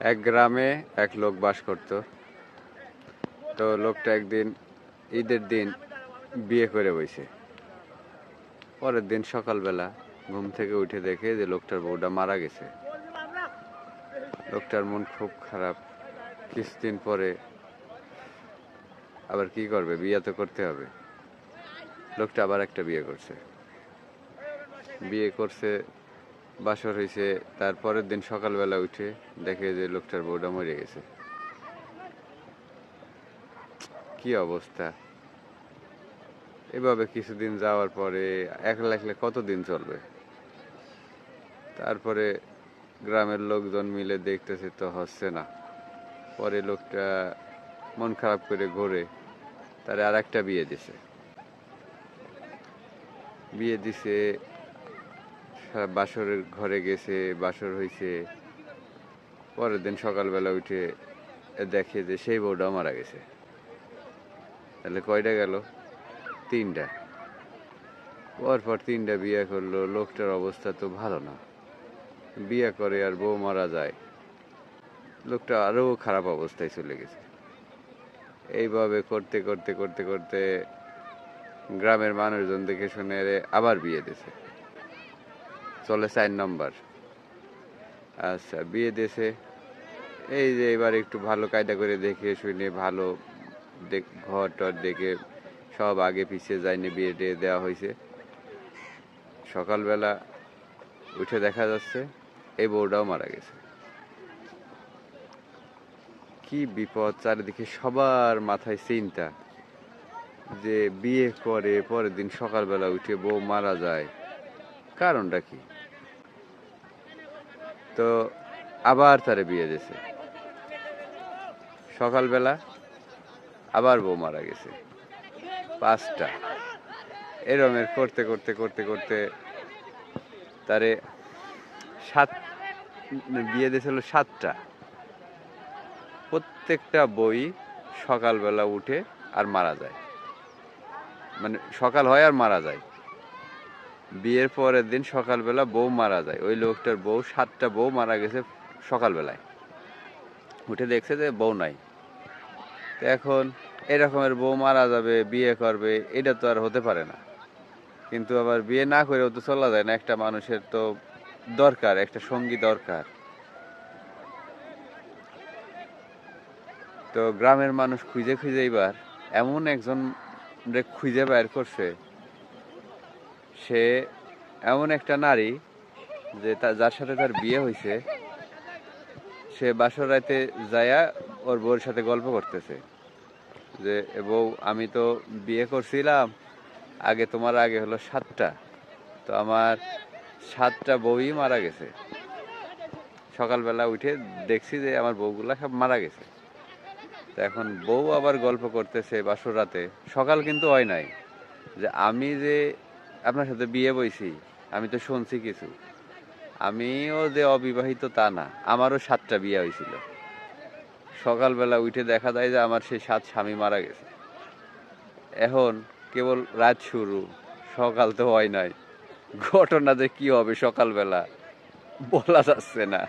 এক গ্রামে এক লোক বাস করত। তো লোকটা একদিন ঈদের দিন বিয়ে করে বইছে। পরের দিন সকালবেলা ঘুম থেকে উঠে দেখে যে লোকটার বউটা মারা গেছে। লোকটার মন খুব খারাপ। কিছুদিন পরে আবার কি করবে? বিয়ে তো করতে হবে। লোকটা আবার একটা বিয়ে করছে। বিয়ে করছে বাসর হয়েছে তারপরের দিন সকালবেলা উঠে দেখে যে লোকটার বউটা মরে গেছে। কি অবস্থা? এভাবে কিছুদিন যাওয়ার পরে একলা একলা কতদিন চলবে? তারপরে গ্রামের লোকজন মিলে দেখতেছে তো হচ্ছে না। পরে লোকটা মন খারাপ করে ঘোরে, তারে আর একটা বিয়ে দিছে। বিয়ে দিছে সারা বাসরের ঘরে গেছে, বাসর হয়েছে পরের দিন সকালবেলা উঠে দেখে যে সেই বউটাও মারা গেছে। তাহলে কয়টা গেল? তিনটা। পরপর তিনটা বিয়ে করল, লোকটার অবস্থা তো ভালো না। বিয়ে করে আর বউ মারা যায়। লোকটা আরও খারাপ অবস্থায় চলে গেছে। এইভাবে করতে করতে করতে করতে গ্রামের মানুষজন দেখে শুনে আবার বিয়ে দিছে চলে চার নম্বর। আচ্ছা বিয়ে দিয়েছে। এই যে এবার একটু ভালো কায়দা করে দেখে শুনে ভালো দেখ, ঘর টর দেখে সব আগে পিছিয়ে যায়নি বিয়ে টিয়ে দেওয়া হয়েছে। সকালবেলা উঠে দেখা যাচ্ছে, এই বউটাও মারা গেছে। কি বিপদ, চারিদিকে সবার মাথায় চিন্তা যে বিয়ে করে, পরের দিন সকালবেলা উঠে বউ মারা যায়। কারণটা কি? তো আবার তারে বিয়ে দিয়েছে সকালবেলা আবার বউ মারা গেছে। পাঁচটা। এরমের করতে করতে করতে করতে তারে সাত, বিয়ে দিয়েছিল সাতটা। প্রত্যেকটা বই সকালবেলা উঠে আর মারা যায়। মানে সকাল হয় আর মারা যায়। বিয়ের পরের দিন সকালবেলা বউ মারা যায়। ওই লোকটার বউ, সাতটা বউ মারা গেছে সকালবেলায়। উঠে দেখছে যে বউ নাই। তো এখন এরকমের বউ মারা যাবে, বিয়ে করবে, এটা তো আর হতে পারে না। কিন্তু আবার বিয়ে না করেও তো চলা যায় না। একটা মানুষের তো দরকার, একটা সঙ্গী দরকার। তো গ্রামের মানুষ খুঁজে খুঁজে এবার এমন একজন খুঁজে বের করছে সে এমন একটা নারী যে যার সাথে তার বিয়ে হয়েছে সে বাসর রাতে যায়া ওর বউর সাথে গল্প করতেছে যে, "এ বউ, আমি তো বিয়ে করছিলাম, আগে তোমার আগে হলো সাতটা, তো আমার সাতটা বউই মারা গেছে। সকালবেলা উঠে দেখছি যে আমার বউগুলা সব মারা গেছে। তো এখন বউ আবার গল্প করতেছে বাসর রাতে। সকাল কিন্তু হয় নাই। যে আমি যে আপনার সাথে বিয়ে বইছি, আমি তো শুনছি কিছু। আমিও যে অবিবাহিত তা না, আমারও সাতটা বিয়ে হয়েছিল সকালবেলা উঠে দেখা যায় যে আমার সেই সাত স্বামী মারা গেছে। এখন কেবল রাত শুরু, সকাল তো হয় নাই। ঘটনা যে কি হবে সকালবেলা, বলা যাচ্ছে না।